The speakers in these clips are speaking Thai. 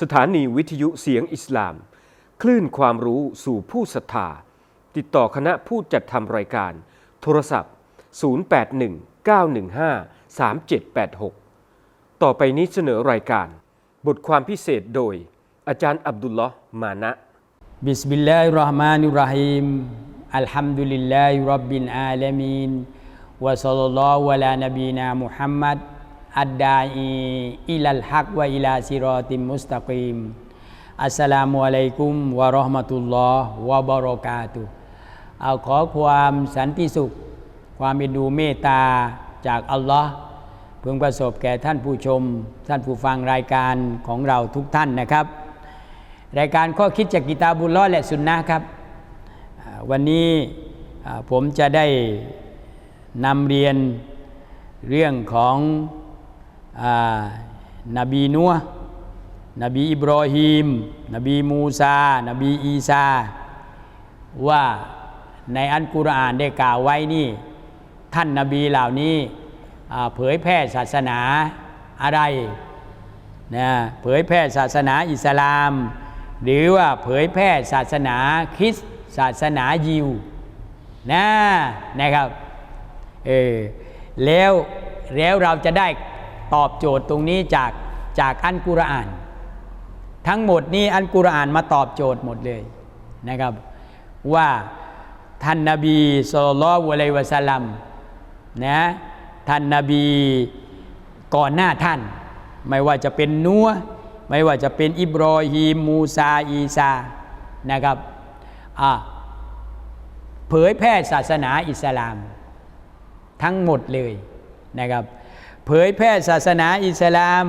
สถานีวิทยุเสียงอิสลาม คลื่นความรู้สู่ผู้ศรัทธา ติดต่อคณะผู้จัดทำรายการ โทรศัพท์ 0819153786 ต่อไปนี้เสนอรายการ บทความพิเศษโดย อาจารย์อับดุลลอฮ์มานะบิสมิลลาฮิรราะห์มานิรราะฮีมอัลฮัมดุลิลลาฮิรับบิลอาลามีนวะซัลลัลลอฮุอะลานบีนามุฮัมมัด อัดดาอีอิลัลฮักวะอิลาซิรอติมุสตะกีมอัสสลามุอะลัยกุมวะราะห์มะตุลลอฮ์วะบะเรากาตุเอาขอความสันติสุข ความเมตดูเมตตาจากอัลลอฮ์พึงประสบแก่ท่านผู้ชม ท่านผู้ฟังรายการของเราทุกท่านนะครับ รายการข้อคิดจากกิตาบุลล้อและสุนนะครับ วันนี้ผมจะได้นำเรียนเรื่องของ นบีนัวนบีอิบรอฮีมนบีมูซา นบีอีซา ว่าในอันกุรอานได้กล่าวไว้นี่ ท่านนบีเหล่านี้เผยแพร่ศาสนาอะไรนะเผยแพร่ศาสนาอิสลาม หรือว่าเผยแพร่ศาสนาคริสต์ศาสนายิวนะนะครับเออแล้วแล้วเราจะได้ ตอบโจทย์ตรงนี้จากจากอันกุรอาน ทั้งหมดนี้อันกุรอานมาตอบโจทย์หมดเลยนะครับ ว่าท่านนบีสุลต่านละฮ์อะลัยวะสัลลัมนะท่านนบีก่อนหน้าท่าน ไม่ว่าจะเป็นนัวไม่ว่าจะเป็นอิบรอฮีมมูซาอีซานะครับเผยแพร่ศาสนาอิสลาม ทั้งหมดเลยนะครับ เผยแพร่ศาสนาอิสลาม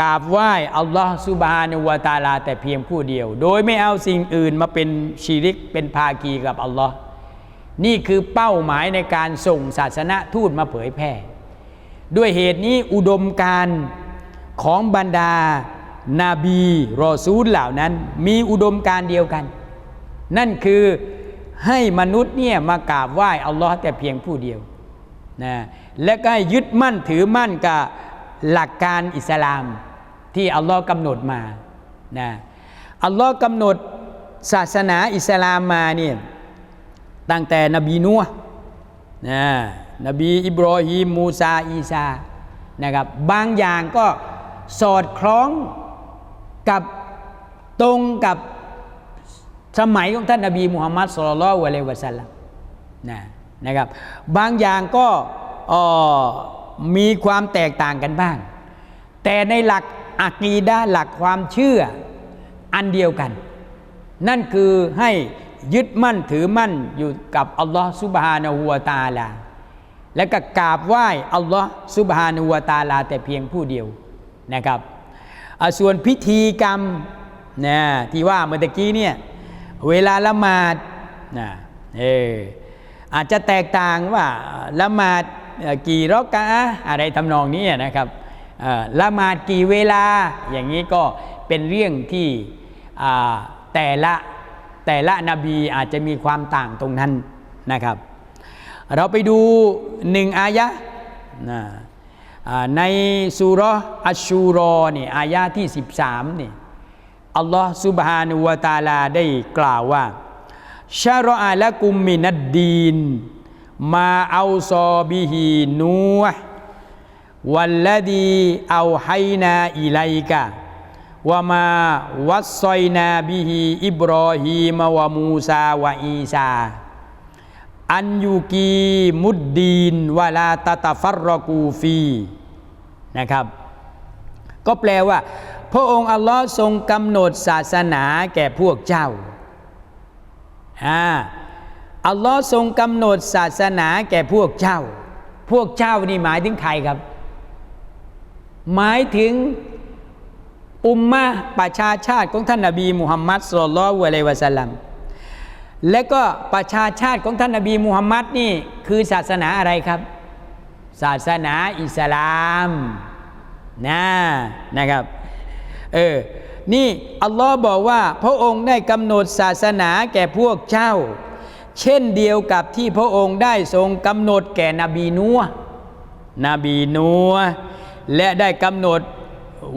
กราบไหว้อัลลอฮ์ซุบฮานุวะตาลา แต่เพียงผู้เดียว โดยไม่เอาสิ่งอื่นมาเป็นชีริกเป็นภากีกับอัลลอฮ์นี่คือเป้าหมายในการส่งศาสนาทูตมาเผยแพร่ ด้วยเหตุนี้อุดมการของบรรดานาบีรอซูลเหล่านั้นมีอุดมการเดียวกัน นั่นคือให้มนุษย์เนี่ยมากราบไหว้อัลลอฮ์แต่เพียงผู้เดียวนะ และก็ยึดมั่นถือมั่นกับหลักการอิสลามที่อัลลอฮ์กำหนดมานะอัลลอฮ์กำหนดศาสนาอิสลามมาเนี่ยตั้งแต่นบีนัวนะนบีอิบรอฮีมมูซาอีซานะครับบางอย่างก็สอดคล้องกับตรงกับสมัยของท่านนบีมุฮัมมัดสุลลัลลอฮุอะลัยฮิวะสัลลัมนะนะครับบางอย่างก็ มีความแตกต่างกันบ้าง แต่ในหลักอะกีดะห์หลักความเชื่ออันเดียวกัน นั่นคือให้ยึดมั่นถือมั่นอยู่กับอัลลอฮ์ซุบฮานะฮูวตาลา และก็กราบไหว้อัลลอฮ์ซุบฮานุวตาลา แต่เพียงผู้เดียวนะครับส่วนพิธีกรรมนะที่ว่าเมื่อกี้เนี่ยเวลาละหมาดนะเอออาจจะแตกต่างว่าละหมาด กี่รอกะอะไรทำนองนี้นะครับละหมาดกี่เวลาอย่างนี้ก็เป็นเรื่องที่แต่ละแต่ละนบีอาจจะมีความต่างตรงนั้นนะครับ เราไปดูหนึ่งอายะในสุร์อัชชูรอนี่อายะที่ 13นี่อัลลอฮ์ซุบฮานุวะตาลาได้กล่าวว่าชารออาละกุมมินัดดีน มาเอาซอบิฮีนูห์วัลลดีเอาไฮนาอิไลกะวะมาวัสซอยนาบิฮีอิบรอฮีมวะมูซาวะอีซาอันยูกีมุดดีนวลาตาตาฟัรรกูฟีนะครับ ก็แปลว่า พระองค์อัลลอฮ์ทรงกำหนดศาสนาแก่พวกเจ้าอ่า อัลลอฮ์ทรงกำหนดศาสนาแก่พวกเจ้า พวกเจ้านี่หมายถึงใครครับ หมายถึงอุมมะประชาชาติของท่านนบีมุฮัมมัดสุลลัลลอฮุอะลัยวะสลัมและก็ประชาชาติของท่านนบีมูฮัมมัดนี่คือศาสนาอะไรครับ ศาสนาอิสลามนะนะครับเออนี่อัลลอฮ์บอกว่า พระองค์ได้กำหนดศาสนาแก่พวกเจ้า เช่นเดียวกับที่พระองค์ได้ทรงกำหนดแก่นบีนัวนบีนัวและได้กำหนด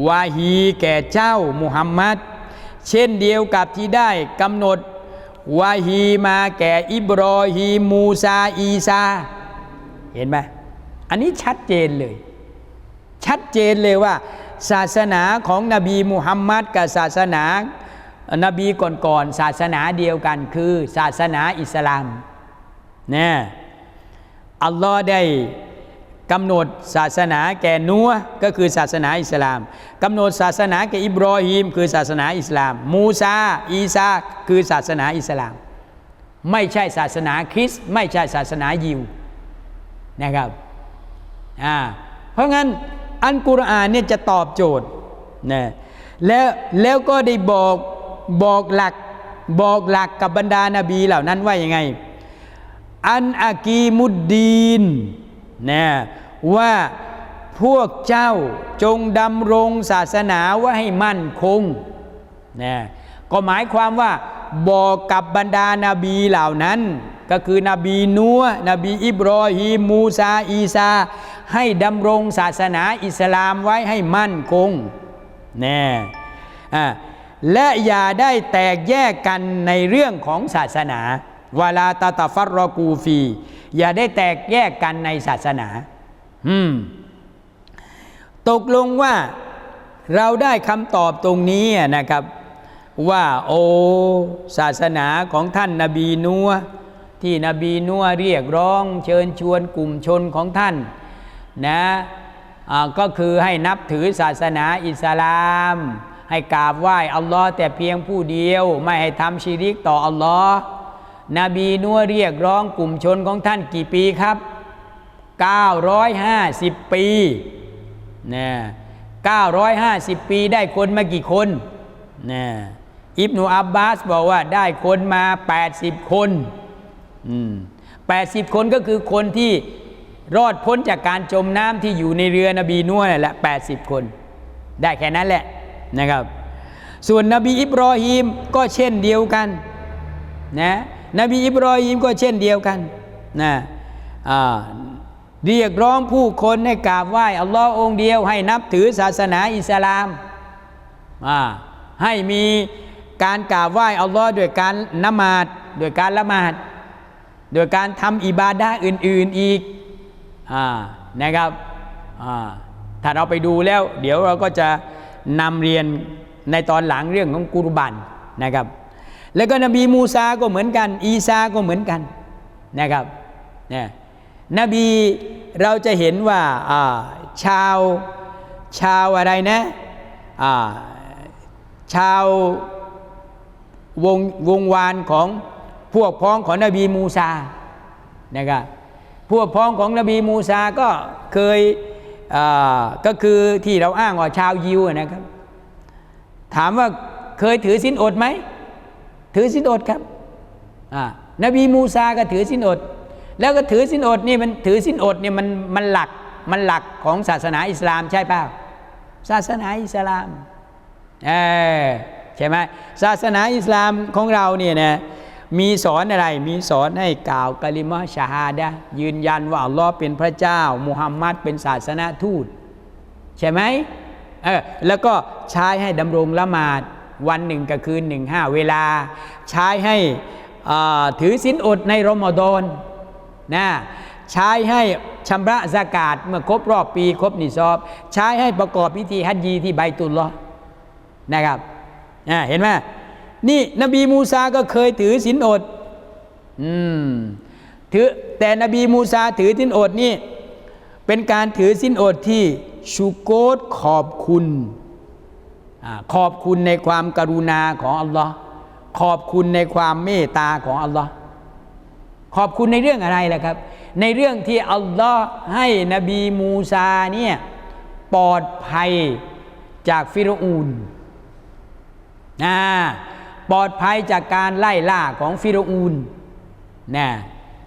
วาฮีแก่เจ้ามุฮัมมัดเช่นเดียวกับที่ได้กำหนดวาฮีมาแก่อิบรอฮีมูซาอีซา เห็นไหมอันนี้ชัดเจนเลย ชัดเจนเลยว่า ศาสนาของนบีมุฮัมมัดกับศาสนา นบีก่อนๆศาสนาเดียวกันคือศาสนาอิสลามเนี่ยอัลลอฮ์ได้กำหนดศาสนาแก่นัวก็คือศาสนาอิสลามกำหนดศาสนาแก่อิบรอฮีมคือศาสนาอิสลาม มูซาอีซาคือศาสนาอิสลาม ไม่ใช่ศาสนาคริสต์ไม่ใช่ศาสนายิวนะครับอ่าเพราะงั้นอันกุรอานเนี่ยจะตอบโจทย์นะแล้วแล้วก็ได้บอก บอกหลักบอกหลักกับบรรดานาบีเหล่านั้นว่ายังไง อันอากีมุดดีนนะว่าพวกเจ้าจงดำรงศาสนาไว่าให้มั่นคงนะก็หมายความว่าบอกกับบรรดานาบีเหล่านั้น ก็คือ นบีนัวนบีอิบรอฮีมมูซาอีซา ให้ดำรงศาสนาอิสลามไว้ให้มั่นคงแน่อ่า และอย่าได้แตกแยกกันในเรื่องของศาสนาวาลาตาตาฟัรกูฟี อย่าได้แตกแยกกันในศาสนา อืม ตกลงว่าเราได้คำตอบตรงนี้นะครับ ว่าโอศาสนาของท่านนาบีนัวที่นบีนัวเรียกร้อง เชิญชวนกลุ่มชนของท่าน นะอ่าก็คือให้นับถือศาสนาอิสลาม ให้กราบไหว้อัลลอฮ์แต่เพียงผู้เดียว ไม่ให้ทำชีริกต่ออัลลอฮ์นบีนัวเรียกร้องกลุ่มชนของท่านกี่ปีครับ 950 ปีนะ950 ปีได้คนมากี่คนนะอิบนุอับบาสบอกว่าได้คนมา 80 คนอืม80 คนก็คือคนที่รอดพ้นจากการจมน้ำที่อยู่ในเรือนบีนัวนั่นแหละ80 คน ได้แค่นั้นแหละ นะครับ ส่วนนบีอิบรอฮีมก็เช่นเดียวกันนะนบีอิบรอฮีมก็เช่นเดียวกันนะเรียกร้องผู้คนให้กราบไหว้อัลลอฮ์องเดียว ให้นับถือศาสนาอิสลามาให้มีการกราบไหว้อัลลอฮ์ด้วยการนมาดด้วยการละหมาดโดยการทำอิบาดะอื่น ๆอีกอนะครับถ้าเราไปดูแล้ว เดี๋ยวเราก็จะ นำเรียนในตอนหลังเรื่องของกุรบันนะครับ แล้วก็นบีมูซาก็เหมือนกัน อีซาก็เหมือนกันนะครับนี่นบีเราจะเห็นว่าชาวชาวอะไรนะชาววงวงวานของพวกพ้องของนบีมูซานะครับพวกพ้องของนบีมูซาก็เคย ก็คือที่เราอ้างว่าชาวยิวนะครับ ถามว่าเคยถือสินอดไหม ถือสินอดครับนบีมูซาก็ถือสินอด แล้วก็ถือสินอดนี่มันถือสินอดเนี่ยมันมันหลักมันหลักของศาสนาอิสลามใช่เปล่าศาสนาอิสลามเออใช่ไหมศาสนาอิสลามของเราเนี่ยนะ มีสอนอะไร มีสอนให้กล่าวกะลิมะชาฮาดะยืนยันว่าอัลลอฮ์เป็นพระเจ้า มุฮัมมัดเป็นศาสนาทูต ใช่ไหมเออแล้วก็ใช้ให้ดำรงละหมาดวันหนึ่งกับคืนหนึ่งห้าเวลา ใช้ให้ถือศีลอดในรอมฎอนนะใช้ให้ชำระสากาศเมื่อครบรอบปีครบนิซอบ ใช้ให้ประกอบพิธีฮัจญีที่ไบตุลลอ์นะครับเห็นไหม นี่นบีมูซาก็เคยถือศีลอด อืมถือแต่นบีมูซาถือศีลอดนี่ เป็นการถือสินอดที่ชูโกตขอบคุณอขอบคุณในความกรุณาของอัลลอฮ์ขอบคุณในความเมตตาของอัลลอฮ์ขอบคุณในเรื่องอะไรล่ะครับ ในเรื่องที่อัลลอฮ์ให้นบีมูซาเนี่ยปลอดภัยจากฟิรูนนะ ปลอดภัยจากการไล่ล่าของฟิรอูนนะ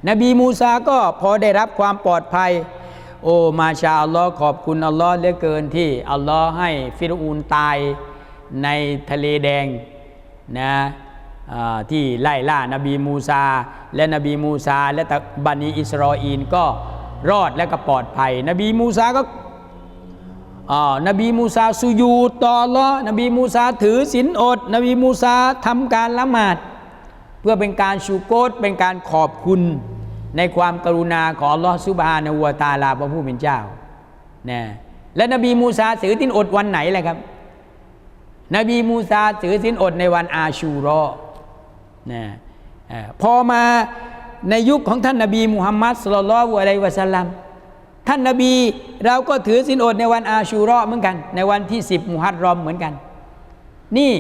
นบีมูซาก็พอได้รับความปลอดภัย โอ้มาชาอัลลอฮ์ขอบคุณอัลลอฮ์เหลือเกินที่อัลลอฮ์ให้ฟิรอูนตายในทะเลแดงนะที่ไล่ล่านบีมูซา และนบีมูซา และตะบันิอิสราอีนก็รอดและก็ปลอดภัย นบีมูซาก็ นบีมูซาสุยูต่อลอนบีมูซาถือศีลอด นบีมูซาทำการละหมาด เพื่อเป็นการชูโกตเป็นการขอบคุณในความกรุณาของลอฮ์ซุบฮานะฮูวตาลาพระผู้เป็นเจ้านะและนบีมูซาถือศีลอดวันไหนเลยครับ นบีมูซาถือศีลอดในวันอาชูรอนี่พอมาในยุคของท่านนบีมุฮัมมัดสุลลัลลอฮุอะลัยฮิวะสัลลัม ท่านนบีเราก็ถือศีลอดในวันอาชูรอเหมือนกัน ในวันที่ 10มุฮัรรอมเหมือนกัน นี่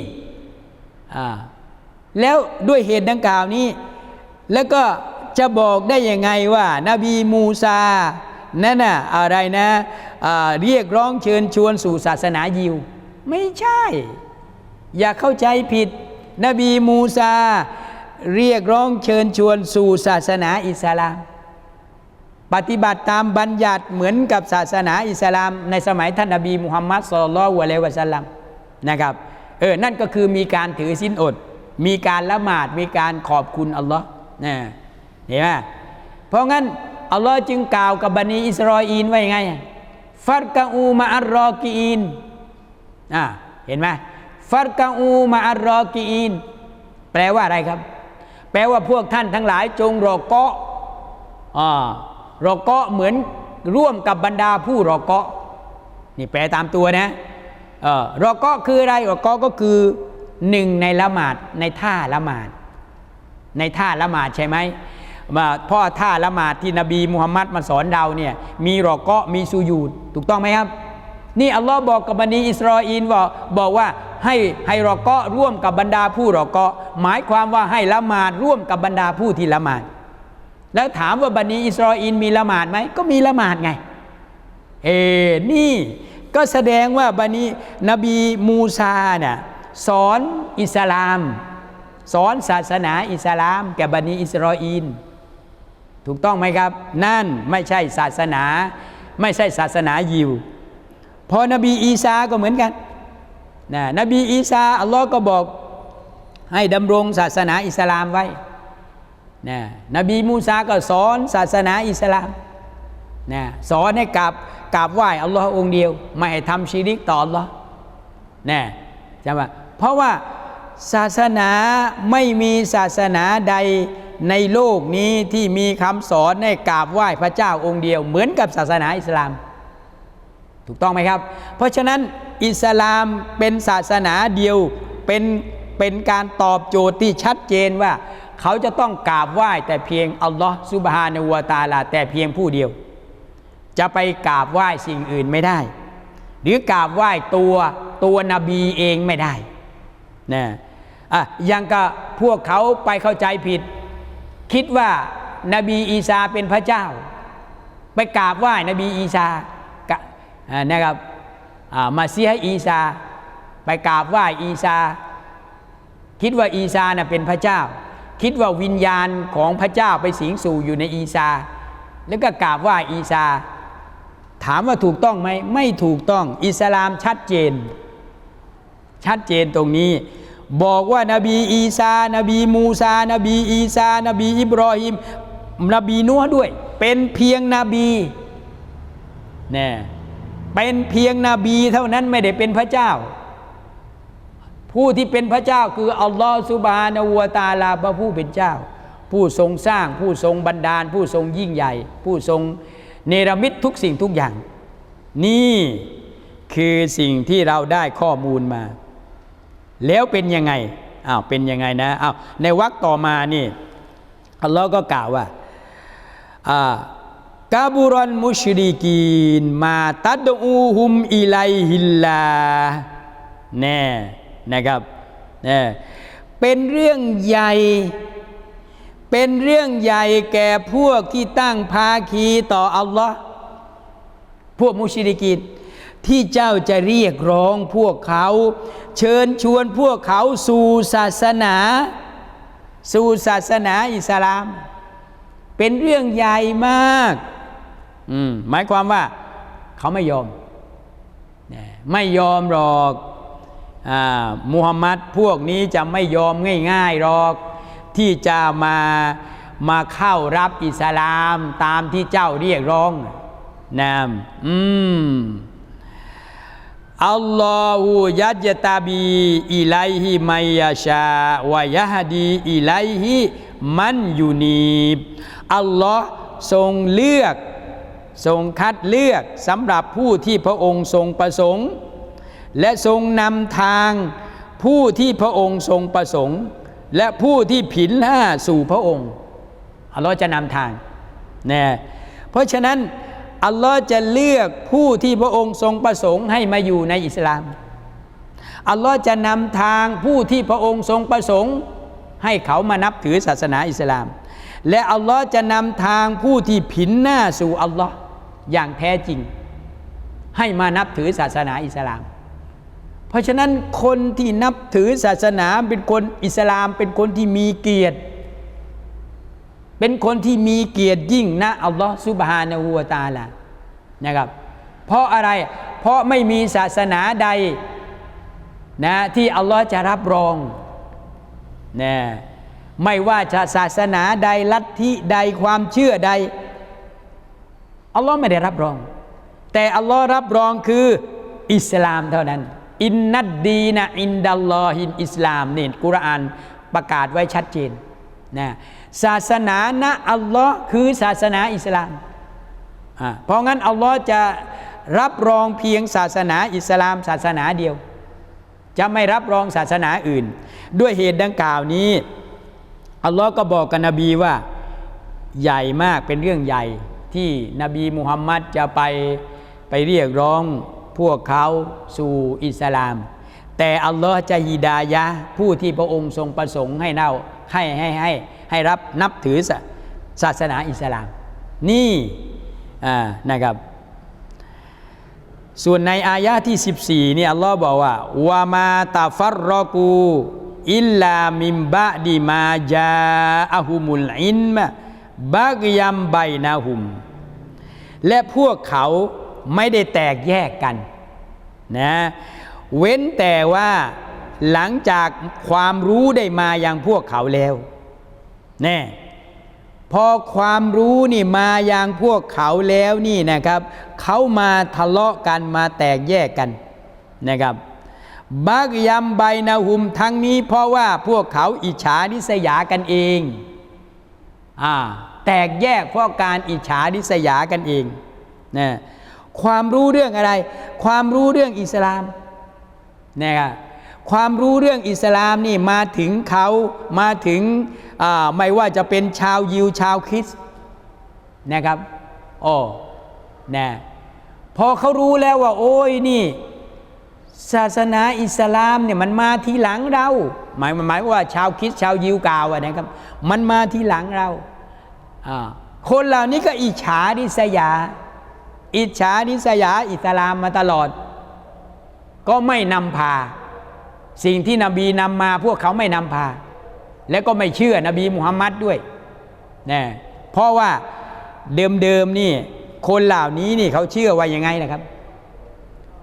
แล้วด้วยเหตุดังกล่าวนี้ แล้วก็จะบอกได้ยังไงว่า นบีมูซานั่นน่ะอะไรนะอ่าเรียกร้องเชิญชวนสู่ศาสนายิว ไม่ใช่ อย่าเข้าใจผิด นบีมูซา เรียกร้องเชิญชวนสู่ศาสนาอิสลาม ปฏิบัติตามบัญญัติเหมือนกับศาสนาอิสลาม ในสมัยท่านนบีมุฮัมมัดสุลลัลลอฮุอะลัยฮิวะสัลลัมนะครับเออนั่นก็คือมีการถือสินอด มีการละหมาดมีการขอบคุณอัลลอฮ์นะเห็นไหมเพราะงั้นอัลลอฮ์จึงกล่าวกับบันิอิสราอีนไว่ายังไงฟัรกะอูมาอัลรอกีนอ่าเห็นไหมฟัรกะอูมาอัลรอกีอินแปลว่าอะไรครับ แปลว่าพวกท่านทั้งหลายจงรอเกาะอ่า รอเกาะเหมือนร่วมกับบรรดาผู้รอเกาะนี่แปลตามตัวนะเออรอเกาะคืออะไรรอเกาะก็คือหนึ่งในละหมาดในท่าละหมาดในท่าละหมาดใช่ไหมมาพ่อท่าละหมาดที่นบีมุฮัมมัดมาสอนเราเนี่ยมีรอเกาะมีสุยูดถูกต้องไหมครับ นี่อัลลอฮ์บอกกับบันิอิสราเอลว่าบอกว่าให้ให้รอเกาะร่วมกับบรรดาผู้รอเกาะหมายความว่าให้ละหมาดร่วมกับบรรดาผู้ที่ละหมาด แล้วถามว่าบันิอิสราเอลมีละหมาดไหมก็มีละหมาดไง เอนี่ก็แสดงว่าบันินบีมูซาน่ะสอนอิสลาม สอนศาสนาอิสลาม แก่บันิอิสราเอลถูกต้องไหมครับ นั่นไม่ใช่ศาสนา ไม่ใช่ศาสนายิว พอนบีอีสาก็เหมือนกันนะนบีอีสาอัลลอฮ์ก็บอกให้ดำรงศาสนาอิสลามไว้ นะนบีมูซาก็สอนศาสนาอิสลามนะสอนให้กราบกราบไหว้อัลลอฮ์องเดียว ไม่ให้ทำชีริกต่ออัลลอฮ์นะใช่ไหมเพราะว่าศาสนาไม่มีศาสนาใดในโลกนี้ที่มีคำสอนให้กราบไหว้พระเจ้าองค์เดียว เหมือนกับศาสนาอิสลาม ถูกต้องไหมครับ เพราะฉะนั้นอิสลามเป็นศาสนาเดียวเป็นเป็นการตอบโจทย์ที่ชัดเจนว่า เขาจะต้องกราบไหว้แต่เพียงอัลลอฮ์ซุบฮานะฮูวตาลาแต่เพียงผู้เดียว จะไปกราบไหว้สิ่งอื่นไม่ได้ หรือกราบไหว้ตัวตัวนบีเองไม่ได้นะอะยังก็พวกเขาไปเข้าใจผิด คิดว่านบีอีสาเป็นพระเจ้า ไปกราบไหว้นบีอีสากะนะครับอ่ามาเสียอีสาไปกราบไหว้อีสาคิดว่าอีสาน่ะเป็นพระเจ้า คิดว่าวิญญาณของพระเจ้าไปสิงสู่อยู่ในอีสาแล้วก็กราบไหว้อีสาถามว่าถูกต้องไหมไม่ถูกต้อง อิสลามชัดเจน ชัดเจนตรงนี้ บอกว่านบีอีสานบีมูซา นบีอีสานบีอิบรอฮิม นบีนัวด้วย เป็นเพียงนบีเนี่ยเป็นเพียงนบีเท่านั้นไม่ได้เป็นพระเจ้า ผู้ที่เป็นพระเจ้าคืออัลลอฮฺสุบานะฮูวตาลาพระผู้เป็นเจ้า ผู้ทรงสร้าง ผู้ทรงบันดาล ผู้ทรงยิ่งใหญ่ ผู้ทรงเนรมิตทุกสิ่งทุกอย่าง นี่คือสิ่งที่เราได้ข้อมูลมา แล้วเป็นยังไงอ้าวเป็นยังไงนะอ้าวในวรรคต่อมานี่อัลลอฮ์ก็กล่าวว่าอ่ากาบุรอนมุชริกีน มาตัดอูฮุมอิไลฮิลลาแน่ นะครับเป็นเรื่องใหญ่ เป็นเรื่องใหญ่แก่พวกที่ตั้งภาคีต่ออัลลอฮ์พวกมุชริกีนที่เจ้าจะเรียกร้องพวกเขา เชิญชวนพวกเขาสู่ศาสนา สู่ศาสนาอิสลาม เป็นเรื่องใหญ่มากอืมหมายความว่า เขาไม่ยอม ไม่ยอมหรอก มุฮัมมัดพวกนี้จะไม่ยอมง่ายๆหรอก ที่จะมามาเข้ารับอิสลามตามที่เจ้าเรียกร้องนะอืมอัลลอฮฺยัจตาบีอิไลฮิมัยยาชาวายะฮดีอิไลฮิมันยูนีบอัลลอฮ์ทรงเลือก ทรงคัดเลือกสำหรับผู้ที่พระองค์ทรงประสงค์ และทรงนำทางผู้ที่พระองค์ทรงประสงค์ และผู้ที่ผินห้าสู่พระองค์อัลลอฮ์จะนำทางนะเพราะฉะนั้นอัลลอฮ์จะเลือกผู้ที่พระองค์ทรงประสงค์ให้มาอยู่ในอิสลาม อัลลอฮ์จะนำทางผู้ที่พระองค์ทรงประสงค์ ให้เขามานับถือศาสนาอิสลาม และอัลลอฮ์จะนำทางผู้ที่ผินหน้าสู่อัลลอฮ์อย่างแท้จริง ให้มานับถือศาสนาอิสลาม เพราะฉะนั้นคนที่นับถือศาสนาเป็นคนอิสลามเป็นคนที่มีเกียรติ เป็นคนที่มีเกียรติยิ่งนะอัลลอฮ์ซุบฮานะฮูวะตาลานะครับ เพราะอะไรเพราะไม่มีศาสนาใดนะที่อัลลอฮ์จะรับรองนะไม่ว่าจะศาสนาใดลัทธิใดความเชื่อใดอัลลอฮ์ไม่ได้รับรอง แต่อัลลอฮ์รับรองคืออิสลามเท่านั้น อินนัดดีนะอินดัลลอฮินอิสลามนี่กุรอานประกาศไว้ชัดเจนนะศาสนานะอัลลอฮ์คือศาสนาอิสลามอ่าเพราะงั้นอัลลอฮ์จะรับรองเพียงศาสนาอิสลามศาสนาเดียว จะไม่รับรองศาสนาอื่น ด้วยเหตุดังกล่าวนี้อัลลอฮ์ก็บอกกับนบีว่าใหญ่มากเป็นเรื่องใหญ่ที่นบีมุฮัมมัดจะไปไปเรียกร้อง พวกเขาสู่อิสลาม แต่อัลลอฮ์จะฮิดายะผู้ที่พระองค์ทรงประสงค์ให้เน่าให้ให้ให้ให้รับนับถือศาสนาอิสลาม นี่นะครับ ส่วนในอายะที่ 14นี่อัลลอฮ์บอกว่าวามาตาฟัรรอกูอิลลามิมบะดีมาจาอะฮุมุลอินมะบักยัมไบนาหุม และพวกเขาไม่ได้แตกแยกกัน นะเว้นแต่ว่าหลังจากความรู้ได้มาอย่างพวกเขาแล้วแน่พอความรู้นี่มาอย่างพวกเขาแล้วนี่นะครับ เขามาทะเลาะกันมาแตกแยกกันนะครับ บักยัมไบนาหุมทั้งนี้เพราะว่าพวกเขาอิจฉานิสยากันเองอ่าแตกแยกเพราะการอิจฉานิสยากันเองนะ ความรู้เรื่องอะไร ความรู้เรื่องอิสลามนะครับความรู้เรื่องอิสลามนี่มาถึงเขามาถึงไม่ว่าจะเป็นชาวยิวชาวคริสนะครับโอ้นะพอเขารู้แล้วว่า โอ้ยนี่ ศาสนาอิสลามเนี่ยมันมาทีหลังเรา หมายหมายว่าชาวคริสชาวยิวกาวะนะครับ มันมาทีหลังเราคนเหล่านี้ก็อิจฉาดิษยา อิจฉาดิษยาอิสลามมาตลอด ก็ไม่นำพา สิ่งที่นบีนำมาพวกเขาไม่นำพา และก็ไม่เชื่อนบีมุฮัมมัดด้วยนะเพราะว่าเดิมๆนี่คนเหล่านี้นี่เขาเชื่อว่ายังไงนะครับ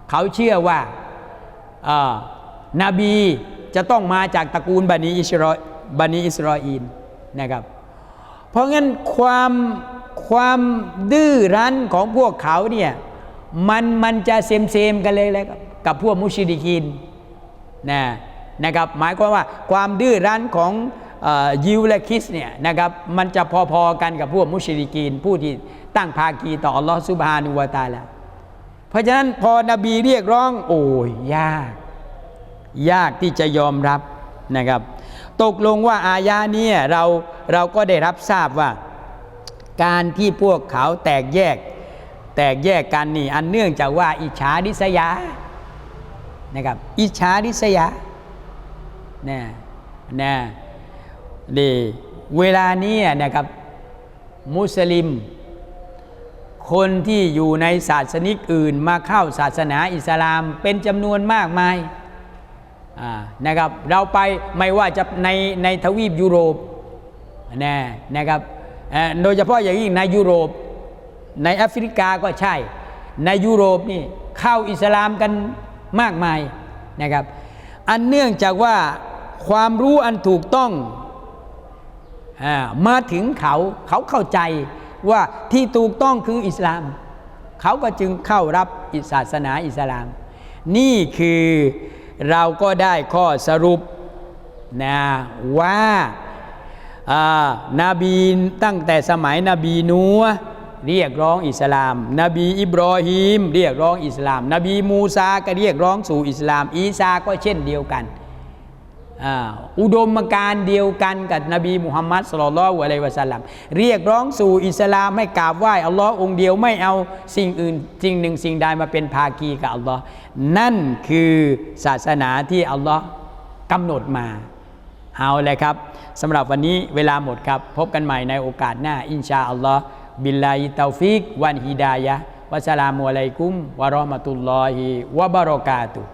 เขาเชื่อว่านาบีจะต้องมาจากตระกูลบันิอิสรอบันิอิสรออีนนะครับ เพราะงั้นความ ความดื้อรั้นของพวกเขาเนี่ยมันมันจะเซมเซมกันเลยเลยกับพวกมุชริกีนนะนะครับหมายความว่าความดื้อรั้นของยิวและคิสเนี่ยนะครับมันจะพอๆกันกับพวกมุชริกีน ผู้ที่ตั้งภาคีต่ออัลลอฮฺสุบฮานุวาตาละเพราะฉะนั้นพอนบีเรียกร้องโอ้ยยาก ยากที่จะยอมรับนะครับ ตกลงว่าอายาเนี้เราเราก็ได้รับทราบว่า การที่พวกเขาแตกแยก แตกแยกกันนี่ อันเนื่องจากว่า อิจฉาดิษยานะครับอิจฉาดิษยานะนะดีเวลานี้นะครับ มุสลิม คนที่อยู่ในศาสนิกอื่นมาเข้าศาสนาอิสลามเป็นจำนวนมากมายนะครับ เราไปไม่ว่าจะในในทวีปยุโรปนะนะครับ โดยเฉพาะอย่างยิ่งในยุโรป ในแอฟริกาก็ใช่ ในยุโรปนี่เข้าอิสลามกันมากมายนะครับ อันเนื่องจากว่าความรู้อันถูกต้องมาถึงเขาเขาเข้าใจว่าที่ถูกต้องคืออิสลาม เขาก็จึงเข้ารับศาสนาอิสลาม นี่คือเราก็ได้ข้อสรุปนะว่าอ่า นาบีตั้งแต่สมัยนบีนัวเรียกร้องอิสลาม นบีอิบรอฮิมเรียกร้องอิสลาม นบีมูซาก็เรียกร้องสู่อิสลาม อีซาก็เช่นเดียวกันอุดมการเดียวกันกับนบีมุฮัมมัดสลลัลลอฮุอะลัยวะสัลลัมเรียกร้องสู่อิสลามให้กราบไหว้อัลลอฮ์องเดียวไม่เอาสิ่งอื่นสิ่งหนึ่งสิ่งใดมาเป็นภาคีกับอัลลอฮ์นั่นคือศาสนาที่อัลลอฮ์กำหนดมา เอาเลยครับสำหรับวันนี้เวลาหมดครับ พบกันใหม่ในโอกาสหน้า อินชาอัลลอฮ์บิลลาฮิตาฟิก วันฮิดายะห์วะสลามุอะลัยกุมวะเราะห์มะตุลลอฮิวะบะเราะกาตุฮ์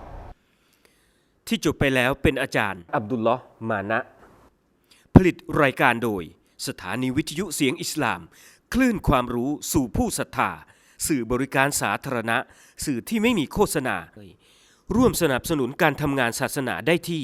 ที่จบไปแล้วเป็นอาจารย์ อับดุลลอฮ์มานะ ผลิตรายการโดย สถานีวิทยุเสียงอิสลาม คลื่นความรู้สู่ผู้ศรัทธา สื่อบริการสาธารณะ สื่อที่ไม่มีโฆษณา ร่วมสนับสนุนการทำงานศาสนาได้ที่